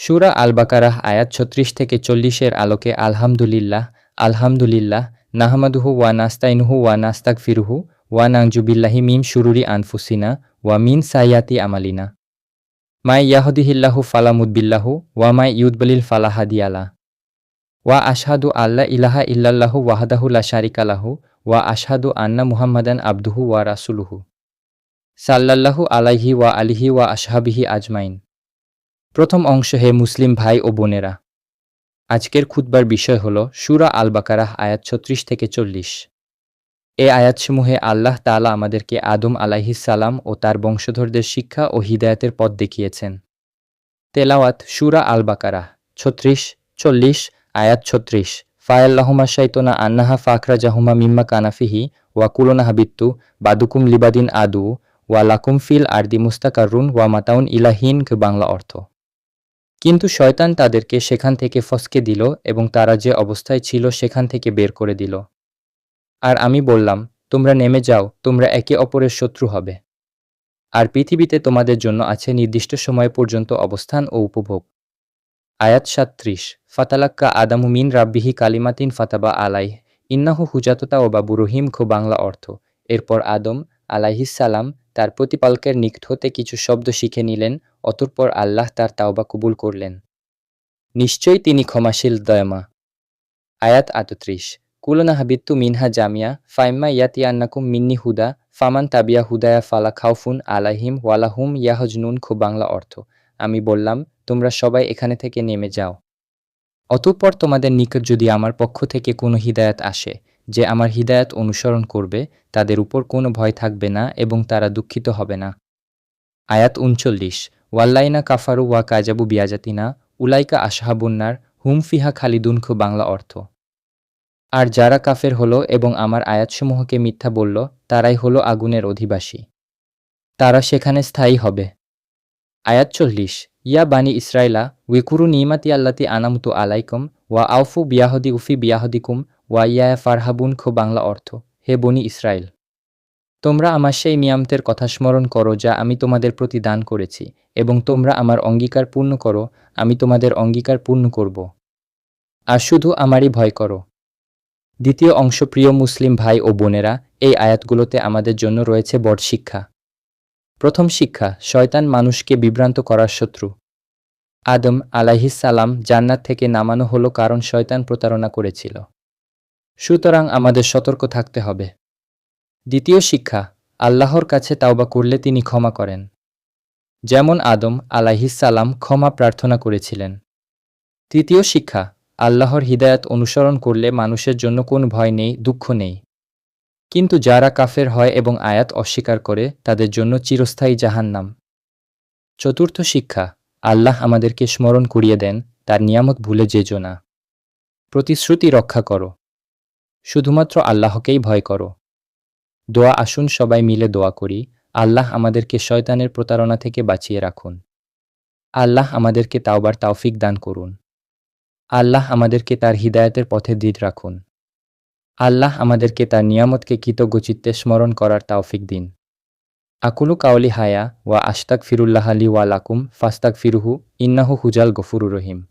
সুরা আল বাকারাহ আয়াত ছত্রিশ থেকে চল্লিশের আলোকে আলহামদুলিল্লাহ আলহামদুলিল্লাহ, নাহমাদুহু ওয়া নাস্তাইনুহু ওয়া নাস্তাক ফিরুহু ওয়া নাংজুবিল্লাহি মিম শুরুরি আনফুসিনা ওয়া মিন সাইয়াতি আমালিনা। মাই ইয়াহদিহিল্লাহু ফালামুদ্বিল্লাহু ওয়া মাই ইউদবলিল ফালাহাদিয়ালা ওয়া আশহাদু আল্লাহ ইলাহা ইল্লাল্লাহু ওয়াহাদাহু লা শারিকা ওয়া আশহাদু আন্না মুহাম্মাদান আবদুহু ওয়া রাসুলুহু। সাল্লাল্লাহু আলাইহি ওয়া আলিহি ওয়া আসহাবিহি আজমাইন। প্রথম অংশ হে মুসলিম ভাই ও বোনেরা। আজকের খুতবার বিষয় হল সুরা আল বাকারাহ আয়াত ছত্রিশ থেকে চল্লিশ। এ আয়াতসমূহে আল্লাহ তাআলা আমাদেরকে আদম সালাম ও তার বংশধরদের শিক্ষা ও হিদায়াতের পথ দেখিয়েছেন। তেলাওয়াত সুরা আল বাকারাহ ছত্রিশ, চল্লিশ, আয়াত ছত্রিশ। ফায়াল্লাহুমা শাইতোনা আন্নাহা ফাকরা জাহুমা মিম্মা কানাফিহি ওয়া কুলোনা হাবিত্তু বাদুকুম লিবাদিন আদু ওয়া লাকুম ফিল আরদি মুস্তাকারুন ওয়া মাতাউন ইলাহিন বাংলা অর্থ। কিন্তু শয়তান তাদেরকে সেখান থেকে ফসকে দিল এবং তারা যে অবস্থায় ছিল সেখান থেকে বের করে দিল। আর আমি বললাম, তোমরা নেমে যাও, তোমরা একে অপরের শত্রু হবে। আর পৃথিবীতে তোমাদের জন্য আছে নির্দিষ্ট সময় পর্যন্ত অবস্থান ও উপভোগ। আয়াত সাত্রিশ ফাতালাক্কা আদামু মিন রাব্বিহি কালিমাতিন ফাতাবা আলাই ইন্নাহু হুজাততা ও বাবু রহিম খো বাংলা অর্থ, এরপর আদম আলাইহিসালাম তার প্রতিপালকের নিকট হতে কিছু শব্দ শিখে নিলেন, অতঃপর আল্লাহ তার তাওবা কবুল করলেন। নিশ্চয়ই তিনি ক্ষমাশীল, দয়মা। আয়াত আতত্রিশ কুলনা হাবিত্তু মিনহা জামিয়া, ফাইম্মা ইয়াতি আন্নাকুম মিন্নি হুদা, ফামান তাবিয়া হুদায়া ফালা খাউফুন আলাহিম ওয়ালাহুম ইয়াহজনুন খো বাংলা অর্থ। আমি বললাম, তোমরা সবাই এখানে থেকে নেমে যাও। অতঃপর তোমাদের নিকট যদি আমার পক্ষ থেকে কোনো হিদায়াত আসে যে আমার হিদায়াত অনুসরণ করবে, তাদের উপর কোনো ভয় থাকবে না এবং তারা দুঃখিত হবে না। আয়াত উনচল্লিশ, ওয়াল্লাইনা কাফারু ওয়া কাজাবু বিয়াজাতিনা, উলাইকা আশহাবুন্নার, হুম ফিহা খালিদুন খু বাংলা অর্থ। আর যারা কাফের হলো এবং আমার আয়াতসমূহকে মিথ্যা বলল, তারাই হলো আগুনের অধিবাসী। তারা সেখানে স্থায়ী হবে। আয়াত চল্লিশ, ইয়া বানি ইসরাইলা, উইকুরু নিমাতি আল্লাতি আনামতু আলাইকুম, ওয়া আউফু বিয়াহদি উফি বিয়াহদিকুম ওয়া ইয়া ফারহাবুন খো বাংলা অর্থ, হে বনি ইসরায়েল তোমরা আমার সেই নিয়ামতের কথা স্মরণ করো যা আমি তোমাদের প্রতি দান করেছি, এবং তোমরা আমার অঙ্গীকার পূর্ণ করো, আমি তোমাদের অঙ্গীকার পূর্ণ করব। আর শুধু আমারই ভয় করো। দ্বিতীয় অংশ, প্রিয় মুসলিম ভাই ও বোনেরা, এই আয়াতগুলোতে আমাদের জন্য রয়েছে বড় শিক্ষা। প্রথম শিক্ষা, শয়তান মানুষকে বিভ্রান্ত করার শত্রু। আদম আলাহিসাল্লাম জান্নাত থেকে নামানো হলো কারণ শয়তান প্রতারণা করেছিল। সুতরাং আমাদের সতর্ক থাকতে হবে। দ্বিতীয় শিক্ষা, আল্লাহর কাছে তাওবা করলে তিনি ক্ষমা করেন। যেমন আদম আলাহিসাল্লাম ক্ষমা প্রার্থনা করেছিলেন। তৃতীয় শিক্ষা, আল্লাহর হিদায়াত অনুসরণ করলে মানুষের জন্য কোন ভয় নেই, দুঃখ নেই। কিন্তু যারা কাফের হয় এবং আয়াত অস্বীকার করে, তাদের জন্য চিরস্থায়ী জাহান্নাম। চতুর্থ শিক্ষা, আল্লাহ আমাদেরকে স্মরণ করিয়ে দেন, তার নিয়ামত ভুলে যেজো না। প্রতিশ্রুতি রক্ষা করো। শুধুমাত্র আল্লাহকেই ভয় করো। দোয়া আসুন, সবাই মিলে দোয়া করি। আল্লাহ আমাদেরকে শয়তানের প্রতারণা থেকে বাঁচিয়ে রাখুন। আল্লাহ আমাদেরকে তাওবার তাওফিক দান করুন। আল্লাহ আমাদেরকে তার হিদায়তের পথে দিদ রাখুন। আল্লাহ আমাদেরকে তার নিয়ামতকে কৃতজ্ঞচিত্তে স্মরণ করার তাওফিক দিন। আকুলু কাউলি হায়া ওয়া আশতাক ফিরুল্লাহ আলী ওয়া লাকুম ফাস্তাক ফিরুহু ইন্নাহু হুজাল গফুরুর রহিম।